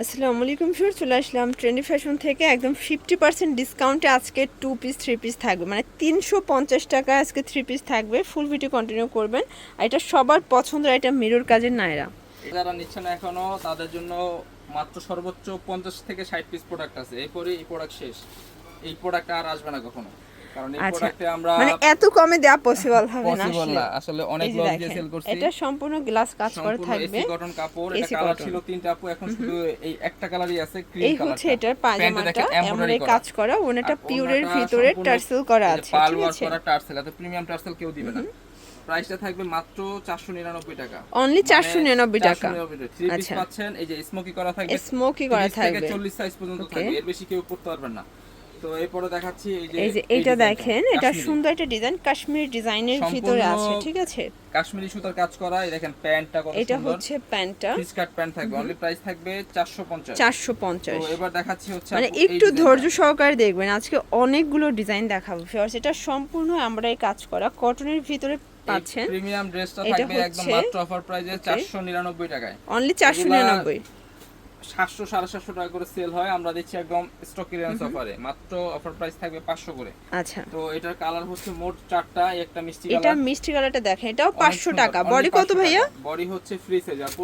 আসসালামু আলাইকুম স্যার চলে আসলাম ট্রেন্ডি ফ্যাশন থেকে। একদম ফিফটি পার্সেন্ট ডিসকাউন্টে আজকে টু পিস থ্রি পিস থাকবে। মানে তিনশো পঞ্চাশ টাকা আজকে থ্রি পিস থাকবে। ফুল ভিডিও কন্টিনিউ করবেন। আর এটা সবার পছন্দের এটা মিরর কাজের নায়রা। যারা নিচ্ছে না এখনও, তাদের জন্য মাত্র সর্বোচ্চ পঞ্চাশ থেকে ষাট পিস প্রোডাক্ট আছে। এরপরে এই প্রোডাক্ট শেষ। এই প্রোডাক্ট আর আসবে না কখনো। আচ্ছা। মানে এত কমে দেওয়া পসিবল হবে না আসলে। অনেক এই দিয়ে সেল করছি। এটা সম্পূর্ণ গ্লাস কাজ করা থাকবে। কটন কাপড় এটা কালার ছিল তিনটা আপু এখন শুধু এই একটা কালারই আছে এই হচ্ছে এটার পায়জামাটা এমন কাজ করা ওনাটা পিওরের ভিতরে টার্সেল করা আছে পাল ওয়ার্ক করা টার্সেল এত প্রিমিয়াম টার্সেল কেউ দিবে না। প্রাইসটা থাকবে মাত্র 499 টাকা। অনলি চারশো নিরানব্বই টাকা। থ্রি আচ্ছা। পাচ্ছেন এই যে স্মোকি করা থাকবে স্মোকি করা থাকবে। 40 সাইজ পর্যন্ত থাকবে। এর বেশি কেউ করতে পারবেন না। তো এরপরে দেখাচ্ছি এই যে দেখেন এটা সুন্দর একটা ডিজাইন কাশ্মীর ডিজাইনের ভিতরে আছে ঠিক আছে? কাশ্মীরি সুতার কাজ করা এই দেখেন প্যান্টটা কত এটা হচ্ছে প্যান্টটা। ফিসকাট প্যান্ট থাকবে অনলি প্রাইস থাকবে 450 450 তো এবার দেখাচ্ছি হচ্ছে মানে একটু ধৈর্য সহকারে দেখবেন আজকে অনেকগুলো ডিজাইন দেখাবো ফিওর্স এটা সম্পূর্ণ আমরা এই কাজ করা কটনের ভিতরে পাচ্ছেন। প্রিমিয়াম ড্রেসটা থাকবে একদম মাত্র অফার প্রাইসে 499 টাকায়। অনলি 499 সাতশো সাড়ে সাতশো টাকা করে সেল হয়। আমরা দিচ্ছি একদম স্টক ক্লিয়ারেন্স অফারে মাত্র অফার প্রাইস থাকবে পাঁচশো করে। আচ্ছা। তো এটার কালার হচ্ছে মোট চারটা একটা মিষ্টি এটা মিষ্টি কালারটা দেখেন এটাও পাঁচশো টাকা। বডি কত ভাইয়া? বডি হচ্ছে ফ্রি সাইজ আপু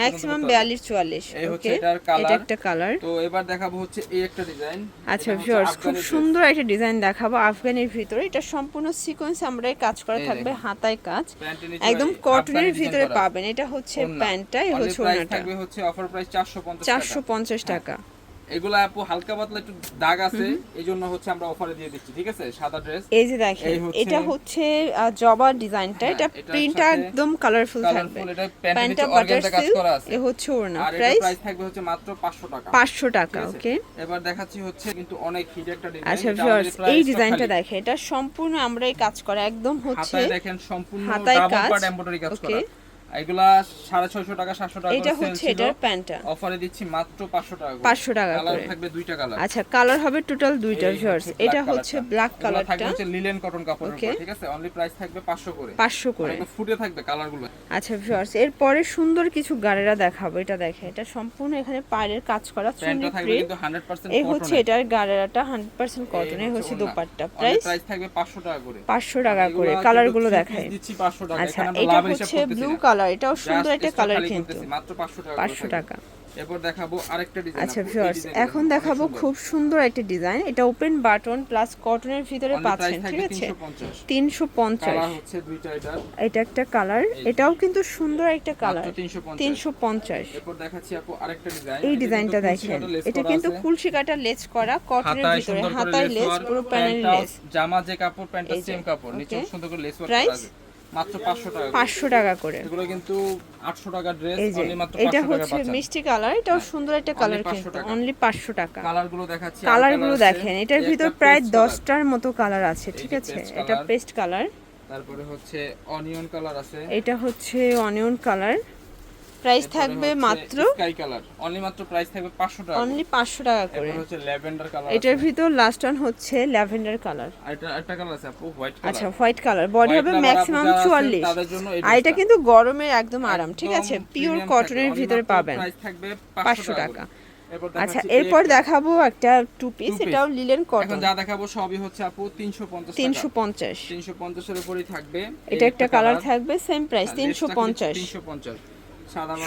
ম্যাক্সিমাম বিয়াল্লিশ চুয়াল্লিশ এই হচ্ছে এটার কালার এটা একটা কালার তো এবার দেখাবো হচ্ছে এই একটা ডিজাইন আচ্ছা ভিউয়ার্স খুব সুন্দর একটা ডিজাইন দেখাবো আফগানের ভিতরে। এটা সম্পূর্ণ সিকোয়েন্স আমরা কাজ করা থাকবে হাতায় কাজ। একদম কটনের ভিতরে পাবেন। এটা হচ্ছে প্যান্টটা এই হচ্ছে ওনাটা থাকবে হচ্ছে অফার প্রাইস 450 চারশো টাকা। পঞ্চাশ টাকা। এগুলা আপু হালকা পাতলা একটু দাগ আছে হচ্ছে আমরা অফারে দিয়ে দিচ্ছি ঠিক আছে? সাদা ড্রেস এই যে দেখেন এটা হচ্ছে জবা ডিজাইনটা। হ্যাঁ, এটা প্রিন্টটা একদম কালারফুল থাকবে। এটা প্যান্টটা বাটার কাজ করা আছে। এ হচ্ছে ওড়না। প্রাইস প্রাইস থাকবে হচ্ছে মাত্র 500 টাকা। পাঁচশো টাকা ওকে এবার দেখাচ্ছি হচ্ছে কিন্তু অনেক হিট একটা ডিজাইন আচ্ছা ভিউয়ার্স এই ডিজাইনটা দেখেন এটা সম্পূর্ণ আমরা এই কাজ করা একদম হচ্ছে দেখেন সম্পূর্ণ ডাবল। পার্ট এমব্রয়ডারি কাজ করা। এগুলা 650 টাকা 700 টাকা এটা হচ্ছে এটার প্যান্টটা। অফারে দিচ্ছি মাত্র 500 টাকা 500 টাকা কালার থাকবে দুইটা কালার আচ্ছা কালার হবে টোটাল দুইটা ভিউয়ার্স এটা হচ্ছে ব্ল্যাক থাকবে হচ্ছে লিলেন কটন. উপর ঠিক আছে? অনলি প্রাইস থাকবে 500 করে। পাঁচশো করে। ফুটে থাকবে কালারগুলো আচ্ছা ভিউয়ার্স এরপরে সুন্দর কিছু গাড়েরা দেখাবো। এটা দেখে এটা সম্পূর্ণ এখানে পায়ের কাজ করা চুনি প্রিন্ট এই হচ্ছে এটার গাড়েরাটা হান্ড্রেড পার্সেন্ট কটন এই হচ্ছে দোপাট্টা। প্রাইস প্রাইস থাকবে 500 টাকা করে। পাঁচশো টাকা করে এগুলা কালারগুলো three দেখায় দিচ্ছি 500 টাকা। আচ্ছা এটা হচ্ছে ব্লু না। কালার এটাও সুন্দর একটা কালার কিন্তু। মাত্র 500 টাকা এরপর দেখাবো আরেকটা ডিজাইন আচ্ছা ভিউয়ার্স এখন দেখাবো খুব সুন্দর একটা ডিজাইন এটা ওপেন বাটন প্লাস কটনের ভিতরে পাচ্ছেন ঠিক আছে? তিনশো পঞ্চাশ। কালার হচ্ছে দুইটা এটার। এটা একটা কালার এটাও কিন্তু সুন্দর একটা কালার মাত্র 350 তিনশো পঞ্চাশ। এরপর দেখাচ্ছি আপু আরেকটা ডিজাইন এই ডিজাইনটা দেখেন। এটা কিন্তু কুলসি কাটা লেস করা কটনের ভিতরে। হাতায় লেস পুরো প্যানেল লেস জামা যে কাপড় প্যান্টটা সেম কাপড় নিচে সুন্দর করে লেস ওয়ার্ক করা আছে। মাত্র 500 টাকা করে। পাঁচশো টাকা করে। এগুলো কিন্তু 800 টাকা ড্রেস অনলি মাত্র এটা 500 টাকা হচ্ছে মিষ্টি কালার এটাও সুন্দর একটা কালার কিন্তু অনলি পাঁচশো টাকা। কালারগুলো দেখাচ্ছি কালারগুলো দেখেন এটার ভিতর প্রায় paste colour, দশটার মতো কালার আছে ঠিক আছে? এটা পেস্ট কালার তারপরে হচ্ছে অনিয়ন কালার আছে। এটা হচ্ছে অনিয়ন কালার প্রাইস থাকবে মাত্র স্কাই কালার অনলি মাত্র প্রাইস থাকবে 500 টাকা অনলি পাঁচশো টাকা করে। এরপর হচ্ছে ল্যাভেন্ডার কালার এটার ভিতর লাস্ট ওয়ান হচ্ছে ল্যাভেন্ডার কালার আর এটা একটা কালার আছে আপু হোয়াইট কালার আচ্ছা হোয়াইট কালার বডি হবে ম্যাক্সিমাম যারা আছেন চুয়াল্লিশ। তাদের জন্য আর এটা কিন্তু গরমের একদম আরাম ঠিক আছে? পিওর কটনের ভিতরে পাবেন। price থাকবে পাঁচশো 500 টাকা আচ্ছা এরপর দেখাবো একটা টু পিস এটাও লিলেন এখন কটন যা দেখাবো সবই হচ্ছে আপু 350 তিনশো টাকা। পঞ্চাশ। 350 এর উপরেই থাকবে। এটা একটা কালার থাকবে সেম প্রাইস আর তিনশো লেসটা পঞ্চাশ। 350 সাদা মাছ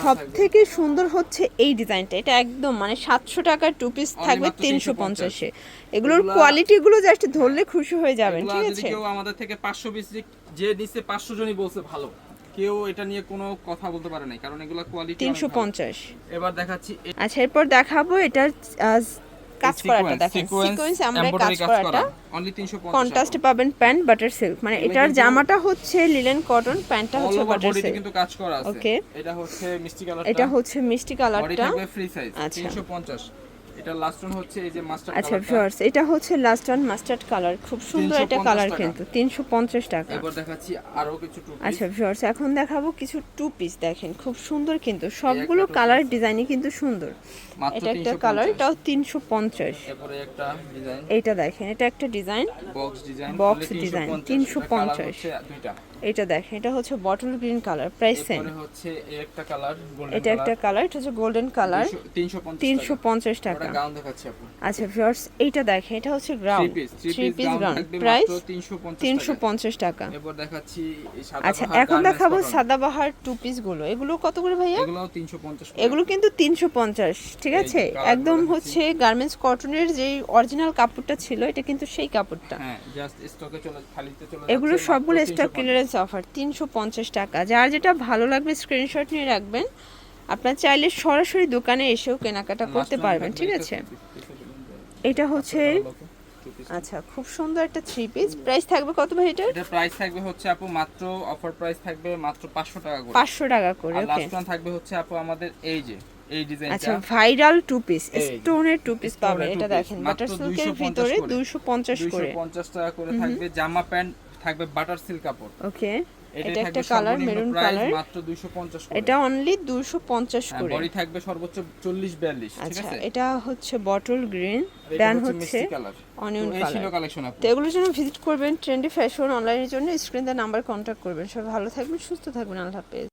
সব থেকে সুন্দর হচ্ছে এই ডিজাইনটা। এটা একদম মানে সাতশো টাকার টু পিস থাকবে তিনশো পঞ্চাশে। এগুলোর কোয়ালিটি গুলো জাস্ট ধরলে খুশি হয়ে যাবেন ঠিক আছে? কেউ আমাদের থেকে 500 পিস যে নিচে 500 জনই বলছে ভালো। কেউ এটা নিয়ে কোনো কথা বলতে পারে নাই কারণ এগুলো কোয়ালিটি তিনশো পঞ্চাশ। এবার দেখাচ্ছি আচ্ছা এরপর দেখাবো আহ, কাজ করাটা দেখেন। সিকোয়েন্স আমরা কাজ করাটা। অনলি 350 কন্ট্রাস্টে পাবেন প্যান্ট বাটার সিল্ক মানে এটার জামাটা হচ্ছে লিলেন কটন প্যান্টটা হচ্ছে বাটার সিল্ক কিন্তু কাজ করা আছে। ওকে এটা হচ্ছে মিষ্টি কালারটা। এটা হচ্ছে মিষ্টি কালারটা। ফ্রি সাইজ আচ্ছা। 350 এটা লাস্ট ওয়ান হচ্ছে এই যে মাস্টার আচ্ছা ভিউয়ার্স এটা হচ্ছে লাস্ট ওয়ান মাস্টার্ড কালার খুব সুন্দর একটা কালার কিন্তু তিনশো পঞ্চাশ টাকা। এবার দেখাচ্ছি আরও কিছু টু আচ্ছা ভিউয়ার্স এখন দেখাবো কিছু টু পিস দেখেন খুব সুন্দর কিন্তু সবগুলো কালার ডিজাইনই কিন্তু সুন্দর। এটা একটা কালার এটাও তিনশো পঞ্চাশ। এরপরে একটা ডিজাইন এইটা দেখেন এটা একটা design box design Box design, 350 দুইটা। এটা দেখেন এটা হচ্ছে bottle green colour price same হচ্ছে এই একটা কালার গোল্ডেন এটা একটা কালার এটা হচ্ছে গোল্ডেন কালার 350 তিনশো পঞ্চাশ টাকা। গাউন দেখাচ্ছি আপু আচ্ছা ভিউয়ার্স এইটা দেখেন এটা হচ্ছে ground three piece ground price মাত্র 350 তিনশো টাকা। এরপর দেখাচ্ছি এই সাদা আচ্ছা এখন দেখাবো। সাদাবাহার টু পিসগুলো। এগুলো কত করে ভাইয়া? এগুলো 350 টাকা। এগুলো কিন্তু তিনশো পঞ্চাশ ঠিক আছে? একদম হচ্ছে গার্মেন্টস কটনের যে অরিজিনাল কাপড়টা ছিল এটা কিন্তু সেই কাপড়টা। হ্যাঁ জাস্ট স্টকে চলে খালিতে চলে এগুলো সবগুলো স্টক 350 ক্লিয়ারেন্স অফার তিনশো পঞ্চাশ টাকা। যার যেটা ভালো লাগবে স্ক্রিনশট নিয়ে রাখবেন। আপনার চাইলে সরাসরি দোকানে এসেও কেনাকাটা করতে পারবেন ঠিক আছে? এটা হচ্ছে আচ্ছা খুব সুন্দর একটা থ্রি পিস প্রাইস থাকবে কত ভাই এটা এটা প্রাইস থাকবে হচ্ছে আপু মাত্র অফার প্রাইস থাকবে মাত্র 500 টাকা করে। পাঁচশো টাকা করে ওকে লাস্ট ওয়ান থাকবে হচ্ছে আপু আমাদের এই যে এই ডিজাইনটা আচ্ছা ভাইরাল টু পিস স্টোনের টু পিস পাবেন এটা দেখেন বাটার সিল্কের ভিতরে করে। দুইশো পঞ্চাশ করে। 250 টাকা করে থাকবে জামা প্যান্ট থাকবে বাটার সিল্ক কাপড়। ওকে এটা একটা কালার মেরুন কালার মাত্র 250 করে। এটা অনলি দুশো পঞ্চাশ করে। বডি থাকবে সর্বোচ্চ 40 42 ঠিক আচ্ছা আছে? এটা হচ্ছে বটল গ্রিন দেন হচ্ছে অনিয়ন কালার অনিয়ন এই ছিল কালার কালেকশন আপনি তো এগুলোর জন্য ভিজিট করবেন ট্রেন্ডি ফ্যাশন অনলাইনের জন্য। স্ক্রিন নাম্বার কন্টাক্ট করবেন। সবাই ভালো থাকবেন সুস্থ থাকবেন। আল্লাহ হাফেজ।